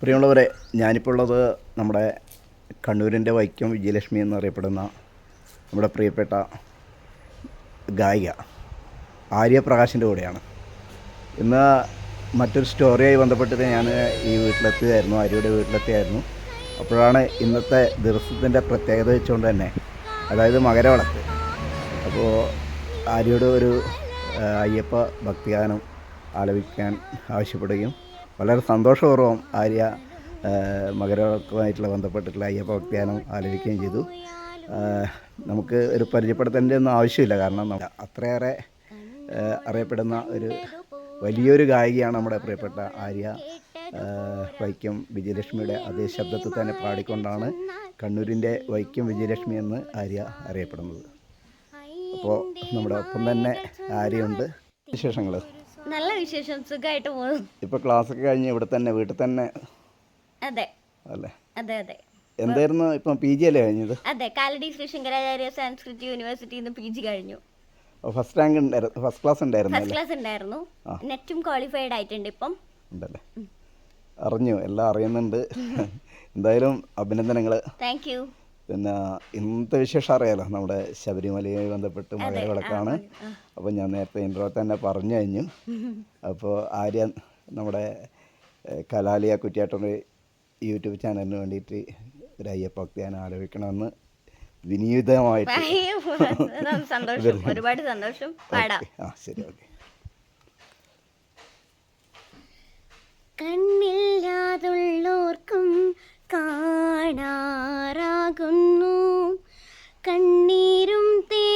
പ്രിയമുള്ളവരെ ഞാനിപ്പോൾ ഉള്ളത് നമ്മുടെ കണ്ണൂരിന്റെ വൈക്കം വിജയലക്ഷ്മി എന്നറിയപ്പെടുന്ന നമ്മുടെ പ്രിയപ്പെട്ട ഗായിക ആര്യപ്രകാശിന്റെ കൂടെയാണ്. ഇന്ന് മറ്റൊരു സ്റ്റോറിയായി ബന്ധപ്പെട്ടിട്ട് ഞാൻ ഈ വീട്ടിലെത്തുകയായിരുന്നു ആര്യയുടെ വീട്ടിലെത്തിയായിരുന്നു. അപ്പോഴാണ് ഇന്നത്തെ ദിവസത്തിന്റെ പ്രത്യേകത വെച്ചുകൊണ്ട് തന്നെ അതായത് മകരവിളക്ക്. അപ്പോൾ ആര്യയുടെ ഒരു അയ്യപ്പ ഭക്തിഗാനം ആലപിക്കാൻ ആവശ്യപ്പെടുകയും വളരെ സന്തോഷപൂർവം ആര്യ മകരവുമായിട്ടുള്ള ബന്ധപ്പെട്ടിട്ടുള്ള അയ്യപ്പ ഭക്തിയാനം ആലോചിക്കുകയും ചെയ്തു. നമുക്ക് ഒരു പരിചയപ്പെടുത്തേണ്ട ഒന്നും ആവശ്യമില്ല. കാരണം അത്രയേറെ അറിയപ്പെടുന്ന ഒരു വലിയൊരു ഗായികയാണ് നമ്മുടെ പ്രിയപ്പെട്ട ആര്യ. വൈക്കം വിജയലക്ഷ്മിയുടെ അതേ ശബ്ദത്തിൽ തന്നെ പാടിക്കൊണ്ടാണ് കണ്ണൂരിന്റെ വൈക്കം വിജയലക്ഷ്മി എന്ന് ആര്യ അറിയപ്പെടുന്നത്. അപ്പോൾ നമ്മുടെ ഒപ്പം തന്നെ ആര്യ ഉണ്ട് വിശേഷങ്ങൾ? നല്ല വിശേഷം സുഖമായിട്ട് പോകും ഇപ്പൊ ക്ലാസ് ഒക്കെ കഴിഞ്ഞ് ഇവിടെ തന്നെ വീട്ടിൽ തന്നെ. അതെ. അല്ലേ? അതെ അതെ. എന്തായിരുന്നു ഇപ്പം പി ജി അല്ലേ കഴിഞ്ഞത്? അതെ കാലടി ശ്രീ ശങ്കരാചാര്യ സംസ്കൃതി യൂണിവേഴ്സിറ്റിയിൽ നിന്ന് പി ജി കഴിഞ്ഞു. ഫസ്റ്റ് റാങ്ക് ഉണ്ടായിരുന്നു ഫസ്റ്റ് ക്ലാസ് ഉണ്ടായിരുന്നു ഫസ്റ്റ് അല്ലേ? ക്ലാസ് ഉണ്ടായിരുന്നു. നെറ്റും ക്വാളിഫൈഡ് ആയിട്ടുണ്ട് ഇപ്പം. ഉണ്ടല്ലേ? അറിഞ്ഞു എല്ലാം അറിയുന്നുണ്ട്. എന്തായാലും അഭിനന്ദനങ്ങൾ താങ്ക് യു പിന്നെ ഇന്നത്തെ വിശേഷം അറിയാലോ. നമ്മുടെ ശബരിമലയുമായി ബന്ധപ്പെട്ട് മഴ വിളക്കാണ് അപ്പോൾ ഞാൻ നേരത്തെ ഇൻട്രോ തന്നെ പറഞ്ഞു കഴിഞ്ഞു. അപ്പോൾ ആര്യ നമ്മുടെ കലാലിയ കുറ്റിയാട്ടന്റെ യൂട്യൂബ് ചാനലിന് വേണ്ടിയിട്ട് ഒരു അയ്യപ്പക്തി ഞാൻ ആലോചിക്കണമെന്ന് വിനീതമായിട്ട് സന്തോഷം. ഒരുപാട് സന്തോഷം. പാടാം. ആ ശരി ഓക്കെ. കണ്ണില്ലാതുള്ളോർക്കും കാണാറാകുന്നു. കണ്ണീരും തേനാകുന്നു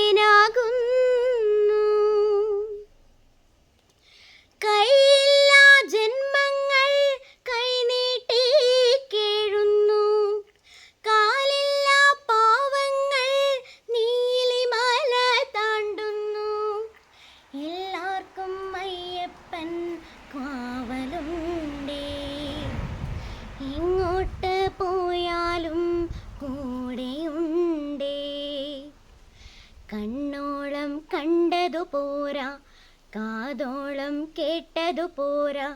കേട്ടതു പോരാ.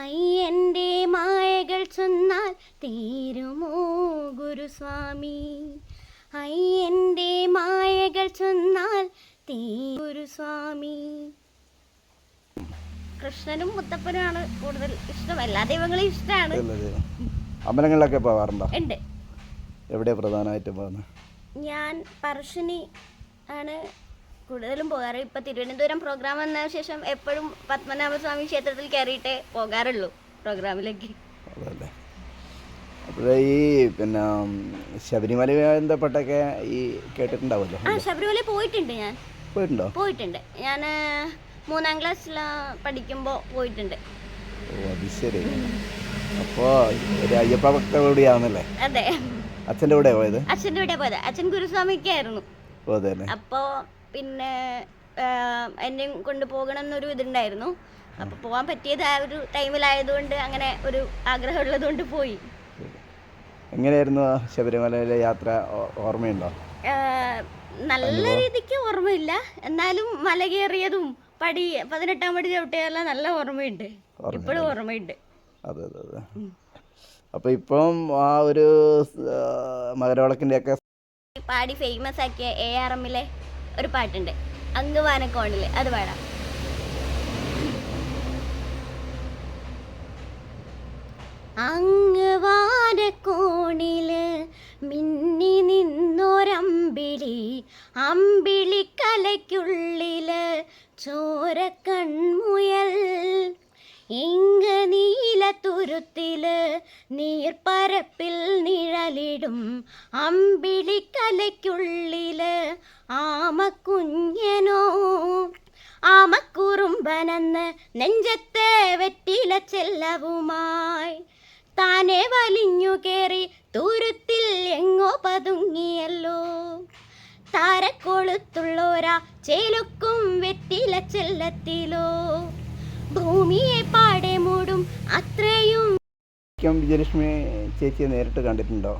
അയ്യന്റെ മായകൾ ചൊന്നാൽ തീരുമോ ഗുരുസ്വാമി? അയ്യന്റെ മായകൾ ചൊന്നാൽ തീ ഗുരുസ്വാമി? കൃഷ്ണനും മുത്തപ്പനുമാണ് കൂടുതൽ ഇഷ്ടം. എല്ലാ ദൈവങ്ങളും ഇഷ്ടമാണ്. അമ്പലങ്ങളിലൊക്കെ പോകാറുണ്ടോ ഉണ്ട്. എവിടെ പ്രധാനമായിട്ടും പോകുന്നത്? ഞാൻ പറശ്ശിനി ആണ് കൂടുതലും പോകാറ്. ഇപ്പൊ തിരുവനന്തപുരം പ്രോഗ്രാം വന്ന ശേഷം എപ്പോഴും പത്മനാഭസ്വാമി ക്ഷേത്രത്തിൽ കയറിയിട്ടേ പോകാറുള്ളൂ പ്രോഗ്രാമിലേക്ക് അതല്ലേ. അപ്പോൾ ഈ പിന്നെ ശബരിമലയുമായി ബന്ധപ്പെട്ടൊക്കെ ഈ കേട്ടിട്ടുണ്ടാവുമല്ലോ? ആ ശബരിമല പോയിട്ടുണ്ട് ഞാൻ. പോയിട്ടുണ്ടോ? പോയിട്ടുണ്ട്. ഞാൻ മൂന്നാം ക്ലാസ്സിൽ പഠിക്കുമ്പോൾ പോയിട്ടുണ്ട്. ഓ അത് ശരി. അപ്പോൾ ഒരു അയ്യപ്പ ഭക്ത അതെ. അച്ഛന്റെ കൂടെ പോയത്? അച്ഛന്റെ കൂടെ പോയത്. അച്ഛൻ ഗുരുസ്വാമിക്കായിരുന്നു. അപ്പോ അപ്പോൾ പിന്നെ എന്നെ എന്നെയും കൊണ്ട് പോകണം എന്നൊരു ഇതുണ്ടായിരുന്നു. അപ്പോൾ പോകാൻ പറ്റിയത് ആ ഒരു ടൈമിലായതുകൊണ്ട് അങ്ങനെ ഒരു ആഗ്രഹമുള്ളത് കൊണ്ട് പോയി. എങ്ങനെയായിരുന്നു ശബരിമലയിലെ യാത്ര? ഓർമ്മയുണ്ടോ? നല്ല രീതിക്ക് ഓർമ്മയില്ല. എന്നാലും മല കയറിയതും പടി പതിനെട്ടാം പടി ചവിട്ടിയെല്ലാം നല്ല ഓർമ്മയുണ്ട്. ഇപ്പോഴും ഓർമ്മയുണ്ട്. അതെ അതെ അതെ. അപ്പൊ ഇപ്പം ആ ഒരു മകരവിളക്കിന്റെ ഒക്കെ പാടി ഫേമസ് ആക്കിയ എ ആർ എമ്മിലെ ഒരു പാട്ടുണ്ട്. അങ്കുവാനക്കോണിൽ അത് പാടാം അങ്ങുവാനക്കോണിൽ മിന്നി നിന്നോരമ്പിളി നിന്നൊരമ്പിളി അമ്പിളിക്കലയ്ക്കുള്ളിൽ ചോരക്കൺമുയൽ ഇങ്ങ നീലത്തുരുത്തിൽ നീർപ്പരപ്പിൽ നിഴലിടും അമ്പിളിക്കലയ്ക്കുള്ളിൽ ആമക്കുഞ്ഞനോ. ആമക്കുറുമ്പനെന്ന് നെഞ്ചത്തെ വെറ്റില ചെല്ലവുമായി താനെ വലിഞ്ഞു കേറി തുരുത്തിൽ എങ്ങോ പതുങ്ങിയല്ലോ. താരക്കൊളുത്തുള്ളോരാ ചേലുക്കും വെറ്റില ചെല്ലത്തിലോ. ഭൂമിയെ അത്രയും വിജയലക്ഷ്മി ചേച്ചിയെ നേരിട്ട് കണ്ടിട്ടുണ്ടോ?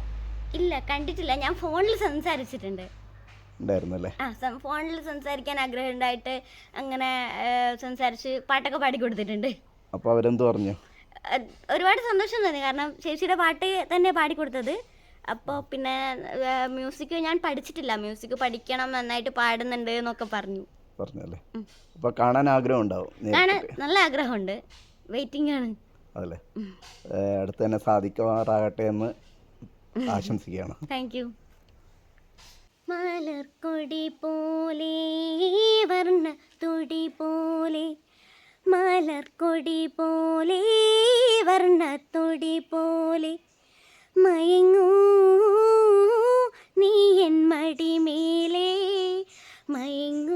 ഇല്ല കണ്ടിട്ടില്ല. ഞാൻ ഫോണിൽ സംസാരിച്ചിട്ടുണ്ട്. ഉണ്ടായിരുന്നു അല്ലേ ആ ഫോണിൽ സംസാരിക്കാൻ ആഗ്രഹം ഉണ്ടായിട്ട് അങ്ങനെ സംസാരിച്ച് പാട്ടൊക്കെ പാടി കൊടുത്തിട്ടുണ്ട്. അപ്പോൾ അവരെന്ത് പറഞ്ഞു? ഒരുപാട് സന്തോഷം തോന്നി. കാരണം ചേച്ചിയുടെ പാട്ട് തന്നെ പാടിക്കൊടുത്തത് അപ്പോൾ പിന്നെ മ്യൂസിക് ഞാൻ പഠിച്ചിട്ടില്ല. മ്യൂസിക് പഠിക്കണം നന്നായിട്ട് പാടുന്നുണ്ട് എന്നൊക്കെ പറഞ്ഞു. പറഞ്ഞല്ലേ? അപ്പോൾ കാണാൻ ആഗ്രഹം ഉണ്ടാവും കാണാൻ നല്ല ആഗ്രഹമുണ്ട്. വെയിറ്റിംഗ് ആണ് അതല്ലേ അടുത്ത് തന്നെ സാധിക്കുമാറാകട്ടെ എന്ന് ആശംസിക്കുകയാണ്. താങ്ക് യു മലർക്കൊടി പോലെ വർണ തൊടി പോലെ മലർക്കൊടി പോലെ വർണത്തൊടി പോലെ മയങ്ങൂ നീ എൻ മടിമേലേ മയങ്ങൂ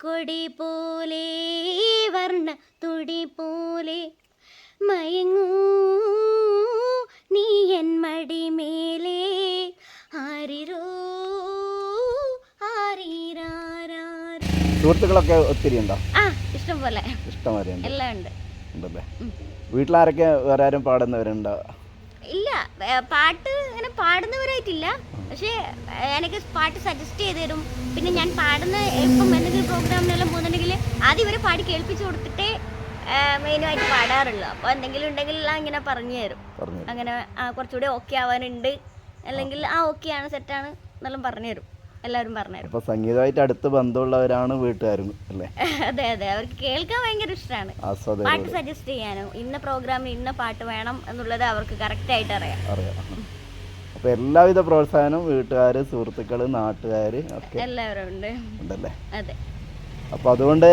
മലർക്കൊടി പോലെ വർണ തുടി പോലെ മയങ്ങൂ. നീ എൻ മടിമേലേ ആരിരോ? സുഹൃത്തുക്കളൊക്കെ ഒത്തിരി ഉണ്ടോ? ആ ഇഷ്ടം പോലെ. എല്ലാം ഉണ്ട്. ഉണ്ടല്ലേ? വീട്ടിലാരൊക്കെ വേറെ ആരും പാടുന്നവരുണ്ടോ? ഇല്ല പാട്ട് അങ്ങനെ പാടുന്നവരായിട്ടില്ല. പക്ഷേ എനിക്ക് പാട്ട് സജസ്റ്റ് ചെയ്തു തരും. പിന്നെ ഞാൻ പാടുന്ന ഇപ്പം പ്രോഗ്രാമിനെല്ലാം പോകുന്നുണ്ടെങ്കിൽ ആദ്യം ഇവരെ പാടി കേൾപ്പിച്ചു കൊടുത്തിട്ടേ മെയിനുമായിട്ട് പാടാറുള്ളൂ. അപ്പോൾ എന്തെങ്കിലും ഉണ്ടെങ്കിൽ എല്ലാം ഇങ്ങനെ പറഞ്ഞു തരും. അങ്ങനെ കുറച്ചുകൂടി ഓക്കെ ആവാനുണ്ട്. അല്ലെങ്കിൽ ആ ഓക്കെ ആണ് സെറ്റാണ് എന്നെല്ലാം പറഞ്ഞു തരും. എല്ലാവരും പറഞ്ഞു തരും. അപ്പോൾ സംഗീതമായിട്ട് അടുത്ത് ബന്ധമുള്ളവരാണ് വീട്ടുകാരും അല്ലേ? അതെ അതെ. അവർക്ക് കേൾക്കാൻ ഭയങ്കര ഇഷ്ടമാണ് പാട്ട് സജസ്റ്റ് ചെയ്യാനും ഇന്ന പ്രോഗ്രാമിൽ ഇന്ന പാട്ട് വേണം എന്നുള്ളത് അവർക്ക് കറക്റ്റായിട്ട് അറിയാം. അറിയാം. അപ്പോൾ എല്ലാവിധ പ്രോത്സാഹനവും വീട്ടുകാർ സുഹൃത്തുക്കൾ നാട്ടുകാർ ഒക്കെ എല്ലാവരും ഉണ്ട്. ഉണ്ടല്ലേ? അതെ. അപ്പോൾ അതുകൊണ്ട്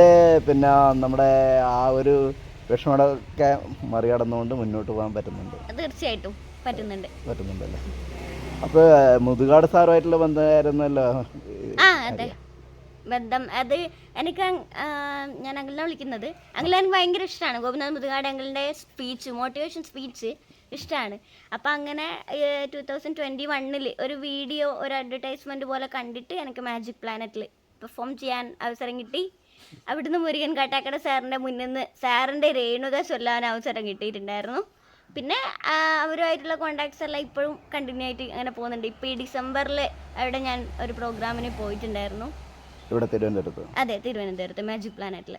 പിന്നെ നമ്മുടെ ആ ഒരു വിഷമടൊക്കെ മറികടന്നുകൊണ്ട് മുന്നോട്ട് പോകാൻ പറ്റുന്നുണ്ട്. തീർച്ചയായിട്ടും പറ്റുന്നുണ്ട്. പറ്റുന്നുണ്ടല്ലേ? അപ്പോൾ മുതുകാട് സാറുമായിട്ടുള്ള ബന്ധമായിരുന്നല്ലോ? ആ അതെ. ബന്ധം അത് എനിക്ക് ഞാൻ അങ്കിളിനെ വിളിക്കുന്നത്. അങ്കിളെ എനിക്ക് ഭയങ്കര ഇഷ്ടമാണ്. ഗോപിനാഥ് മുതുകാട് അങ്കിളിന്റെ സ്പീച്ച് മോട്ടിവേഷൻ സ്പീച്ച് ഇഷ്ടമാണ്. അപ്പോൾ അങ്ങനെ ടു തൗസൻഡ് ട്വന്റി വണ്ണിൽ ഒരു വീഡിയോ ഒരു അഡ്വർടൈസ്മെന്റ് പോലെ കണ്ടിട്ട് എനിക്ക് മാജിക് പ്ലാനറ്റിൽ പെർഫോം ചെയ്യാൻ അവസരം കിട്ടി. അവിടുന്ന് മുരുകൻ കാട്ടാക്കട സാറിന്റെ മുന്നിൽ നിന്ന് സാറിന്റെ രേണുക ചൊല്ലാൻ അവസരം കിട്ടിയിട്ടുണ്ടായിരുന്നു. പിന്നെ അവരുമായിട്ടുള്ള കോണ്ടാക്ട്സ് എല്ലാം ഇപ്പോഴും കണ്ടിന്യൂ ആയിട്ട് അങ്ങനെ പോകുന്നുണ്ട്. ഇപ്പോൾ ഈ ഡിസംബറിൽ അവിടെ ഞാൻ ഒരു പ്രോഗ്രാമിന് പോയിട്ടുണ്ടായിരുന്നു. ഇവിടെ തിരുവനന്തപുരത്ത്? അതെ തിരുവനന്തപുരത്ത് മാജിക് പ്ലാനറ്റിൽ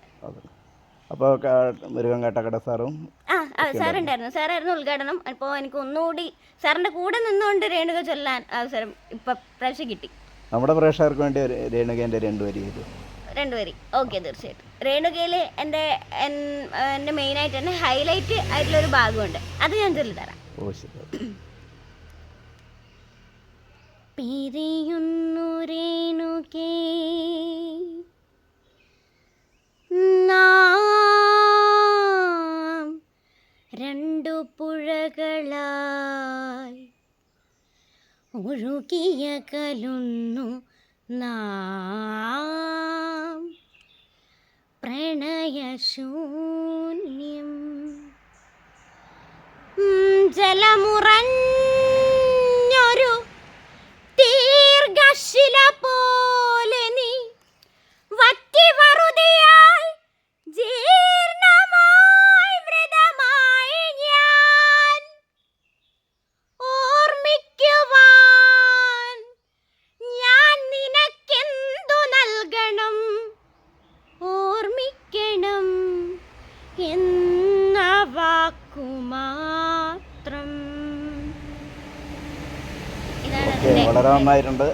അപ്പോൾ മുരുകൻ കാട്ടാക്കട സാറും ആ സാറുണ്ടായിരുന്നു. സാറായിരുന്നു ഉദ്ഘാടനം. അപ്പോൾ എനിക്ക് ഒന്നുകൂടി സാറിന്റെ കൂടെ നിന്നുകൊണ്ട് രേണുക ചൊല്ലാൻ അവസരം ഇപ്പം പ്രാവശ്യം കിട്ടി. നമ്മുടെ പ്രേക്ഷകർക്ക് വേണ്ടി ഒരു രേണുകേന്റെ രണ്ട് വരി ഇത്. രണ്ടുപേരി ഓക്കെ തീർച്ചയായിട്ടും. രേണുകയിൽ എന്റെ എന്റെ എന്റെ മെയിനായിട്ട് തന്നെ ഹൈലൈറ്റ് ആയിട്ടുള്ള ആയിട്ടുള്ളൊരു ഭാഗമുണ്ട്. അത് ഞാൻ ചൊല്ലിത്തരാം ഓ ശരി. പിരിയുന്നു രേണുകേ രണ്ടു പുഴകളായി ഒഴുകിയ കലുന്നു നാം. പ്രണയശൂന്യം. ഉം, വളരെ നന്നായിട്ടുണ്ട്.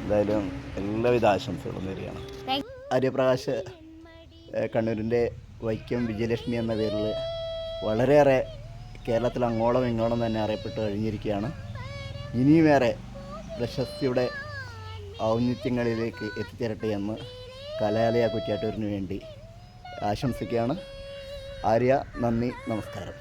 എന്തായാലും എല്ലാവിധ ആശംസകളും നേരിയാണ് ആര്യപ്രകാശ് കണ്ണൂരിന്റെ വൈക്കം വിജയലക്ഷ്മി എന്ന പേരിൽ വളരെയേറെ കേരളത്തിൽ അങ്ങോളം ഇങ്ങോളം തന്നെ അറിയപ്പെട്ട് കഴിഞ്ഞിരിക്കുകയാണ്. ഇനിയുമേറെ പ്രശസ്തിയുടെ ഔന്നിത്യങ്ങളിലേക്ക് എത്തിച്ചേരട്ടെ എന്ന് കലാലയ കുറ്റ്യാട്ടൂരിന് വേണ്ടി ആശംസിക്കുകയാണ്. ആര്യ നന്ദി നമസ്കാരം.